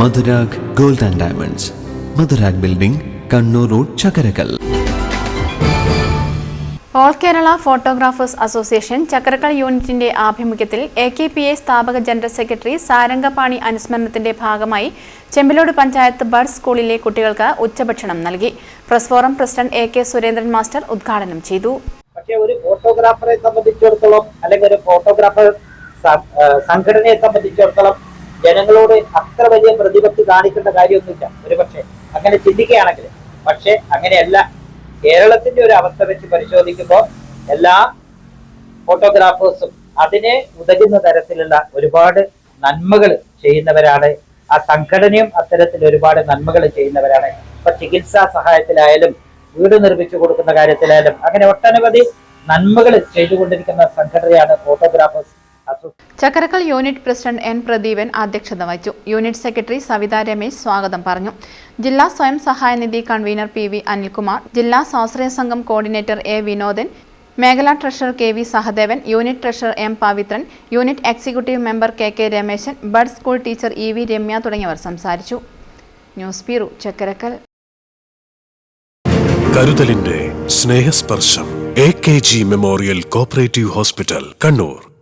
Madhurag gold and diamonds. Madhurag building Kannur road Chakkarakkal all Kerala photographers association Chakkarakkal യൂണിറ്റിന്റെ ആഭിമുഖ്യത്തിൽ A K P A സ്ഥാപക general secretary Sarangapani അനുസ്മരണത്തിന്റെ ഭാഗമായി Chembilode panchayat bud സ്കൂളിലെ കുട്ടികൾക്ക് ഉച്ചഭക്ഷണം നൽകി. Press forum president A K Surendran master ഉദ്ഘാടനം ചെയ്തു. പക്ഷേ ഒരു ഫോട്ടോഗ്രാഫറെ സംബന്ധിച്ചിടത്തോളം അല്ലെങ്കിൽ ഒരു ഫോട്ടോഗ്രാഫർ സംഘടനയെ സംബന്ധിച്ചിടത്തോളം ജനങ്ങളോട് അത്ര വലിയ പ്രതിപത്തി കാണിക്കേണ്ട കാര്യമൊന്നുമില്ല. ഒരു പക്ഷേ അങ്ങനെ ചിന്തിക്കുകയാണെങ്കിൽ പക്ഷെ അങ്ങനെയല്ല. കേരളത്തിന്റെ ഒരു അവസ്ഥ വെച്ച് പരിശോധിക്കുമ്പോൾ എല്ലാ ഫോട്ടോഗ്രാഫേഴ്സും അതിനെ ഉതകുന്ന തരത്തിലുള്ള ഒരുപാട് നന്മകൾ ചെയ്യുന്നവരാണ്. ആ സംഘടനയും അത്തരത്തിൽ ഒരുപാട് നന്മകൾ ചെയ്യുന്നവരാണ്. ഇപ്പൊ ചികിത്സാ സഹായത്തിലായാലും വീട് നിർമ്മിച്ചു കൊടുക്കുന്ന കാര്യത്തിലായാലും അങ്ങനെ ഒട്ടനവധി നന്മകൾ ചെയ്തുകൊണ്ടിരിക്കുന്ന സംഘടനയാണ് photographers. Chakkarakkal unit president N Pradeepan അധ്യക്ഷത വഹിച്ചു. യൂണിറ്റ് സെക്രട്ടറി സവിത രമേശ് സ്വാഗതം പറഞ്ഞു. ജില്ലാ സ്വയം സഹായ നിധി കൺവീനർ പി വി അനിൽകുമാർ ജില്ലാ സ്വാശ്രയ സംഘം കോർഡിനേറ്റർ എ വിനോദൻ മേഖലാ treasurer K V Sahadevan unit treasurer M Pavithran unit executive member K K Rameshan bud school teacher E V Ramya തുടങ്ങിയവർ സംസാരിച്ചു. News bureau Chakkarakkal. കരുതലിന്റെ Snehasparsham A K G memorial cooperative hospital Kannur.